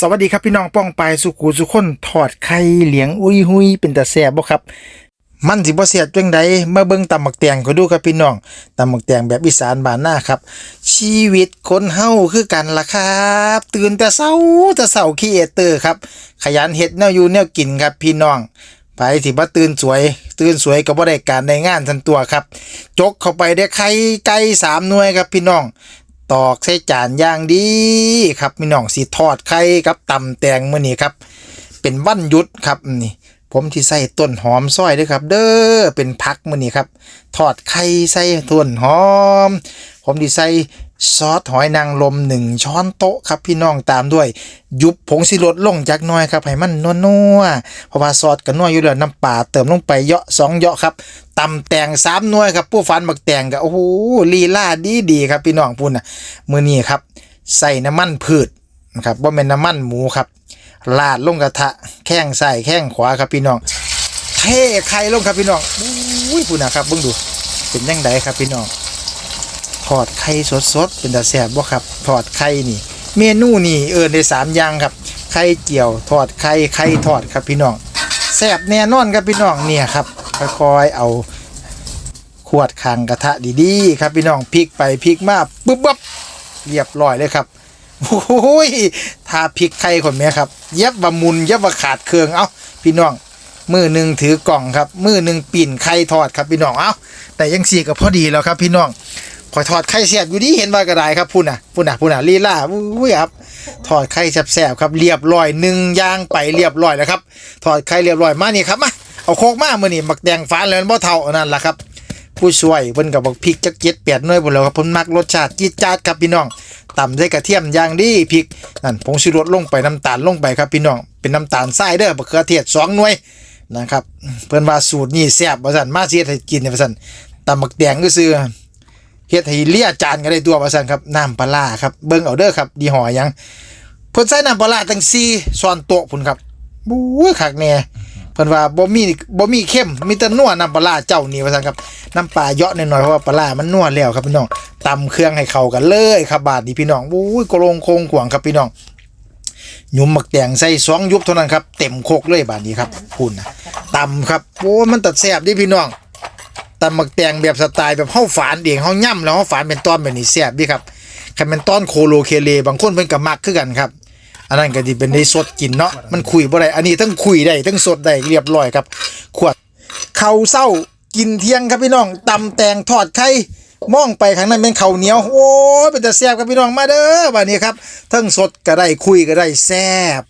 สวัสดีครับพี่น้องป้องไปสุขุสุคนถอดไข่เหลียงอุ้ยหุยเป็นตาแซ่บบ่ครับ มันสิบ่เสียดจังใดมาเบิ่งตำหมักแตงก็ดูครับพี่น้องตำหมักแตงแบบอีสานบ้านหน้าครับ ชีวิตคนเฮาคือกันล่ะครับ ตื่นแต่เช้าแต่เช้าขี้เอเตอร์ครับ ขยันเฮ็ดแนวอยู่แนวกินครับพี่น้องไปสิบ่ตื่นสวย ตื่นสวยก็บ่ได้การได้งานทันตัวครับ จกเข้าไปได้ไข่ไก่สามหน่วยครับพี่น้อง ตอกใส่จานอย่างดีครับมีน้องสิทอดไข่ครับตำแตงมื้อนี้ครับ เป็นวันหยุดครับนี่ผมที่ใส่ต้นหอมซอยด้วยครับ เด้อเป็นพักมื้อนี้ครับ ทอดไข่ใส่ต้นหอม ผมที่ใส่ ซอสหอยนางรมหนึ่งช้อนโต๊ะครับพี่น้องตามด้วย ยุบผงสิรสลงจากหน้อยครับให้มันนัวๆเพราะว่าซอสก็นัวอยู่แล้วน้ำปลาเติมลงไปเยาะสองเยาะครับตำแตงสามหน่วยครับผู้ฟันบักแตงก็โอ้โหลีลาดีดีครับพี่น้องพุ่นน่ะมือนี้ครับ ใส่น้ำมันพืชนะครับว่าเป็นน้ำมันหมูครับลาดลงกระทะแข้งใส่แข้งขวาครับพี่น้องเทไข่ลงครับพี่น้องอุ้ยพุ่นนะครับเบิ่งดูเป็นยังไงครับพี่น้อง ทอดไข่สดๆเป็นตาแซ่บบ่ครับทอดไข่นี่ เมนูนี่เอินสามอย่างครับไข่เจียวทอดไข่ไข่ทอดครับพี่น้องแซ่บแน่นอนครับพี่น้องเนี่ยครับค่อยๆเอาขวดคางกระทะดีๆ ครับพี่น้องพลิกไปพลิกมาปุ๊บปั๊บเรียบร้อยเลยครับโอ้ยทาพริกไข่คนแม่ครับเย็บว่ามุนเย็บว่าขาดเครื่องเอ้าพี่น้องมือหนึ่งถือกล่องครับมือหนึ่งปิ่นไข่ทอดครับพี่น้องเอ้าแต่ยังสี่ก็พอดีแล้วครับพี่น้อง อยทอดไข่แซ่บอยู่ดีเห็นว่ากระไดครับพุ่นน่ะพุ่นน่ะพุ่นน่ะลีลาอุ้ยครับทอดไข่แซ่บๆครับเรียบร้อยหนึ่งย่างไปเรียบร้อยแล้วครับทอดไข่เรียบร้อยมานี่ครับมาเอาโคกมามือนี่หมักแดงฟ้านเลยบ่เท่าอันนั่นล่ะครับ ผู้ช่วยเพิ่นก็บอกพริกจักเจ็ดแปดหน่วยพุ่นแล้วครับเพิ่นมักรสชาติจี๊ดจ๊าดครับพี่น้องตำใส่กระเทียมอย่างดีพริกนั่นผงชูรสลงไปน้ำตาลลงไปครับพี่น้องเป็นน้ำตาลทรายเด้อมะเขือเทศสองหน่วยนะครับเพิ่นว่าสูตรนี้แซ่บว่าซั่นมาเฮ็ดให้กินเนี่ยว่าซั่นตำบักแดงก็ซื้อ เฮ็ดให้เลี่ยจานก็ได้ตัวว่าซั่นครับน้ำปลาครับเบิ่งเอาเด้อครับยี่ห้อยังเพิ่นใส่น้ำปลาตั้ง4ช้อนโต๊ะพุ่นครับบู๊ยคักแน่เพิ่นว่าบ่มีบ่มีเข้มมีแต่นัวน้ำปลาเจ้านี่ว่าซั่นครับน้ำปลาเยาะหน่อยๆเพราะว่าปลาร้ามันนัวแล้วครับพี่น้องตำเครื่องให้เข้ากันเลยครับบาดนี้พี่น้องอุ้ยกระโลงโคงขวางครับพี่น้องยุ่มหมักแตงใส่สองยุบเท่านั้นครับเต็มโคกเลยบาดนี้ครับพุ่นนะตำครับโอ้มันตัดแซ่บดิพี่น้อง ตำหมักแตงแบบสไตล์แบบเฮาฝานเองเฮาย่ำแล้วเฮาฝานเป็นตอนแบบนี้แซ่บเดิครับคันเป็นตอนโคโลเคเลบางคนเพิ่นก็มักคือกันครับ อันนั้นก็สิเป็นได้สดกินเนาะมันคุยบ่ได้อันนี้ทั้งคุยได้ทั้งสดได้เรียบร้อยครับ ขวดข้าวเศร้ากินเที่ยงครับพี่น้องตำแตงทอดไข่มองไปข้างนั้นเป็นข้าวเหนียวโอ้ยเป็นแต่แซ่บครับพี่น้องมาเด้อบัดนี้ครับทั้งสดก็ได้คุยก็ได้แซ่บ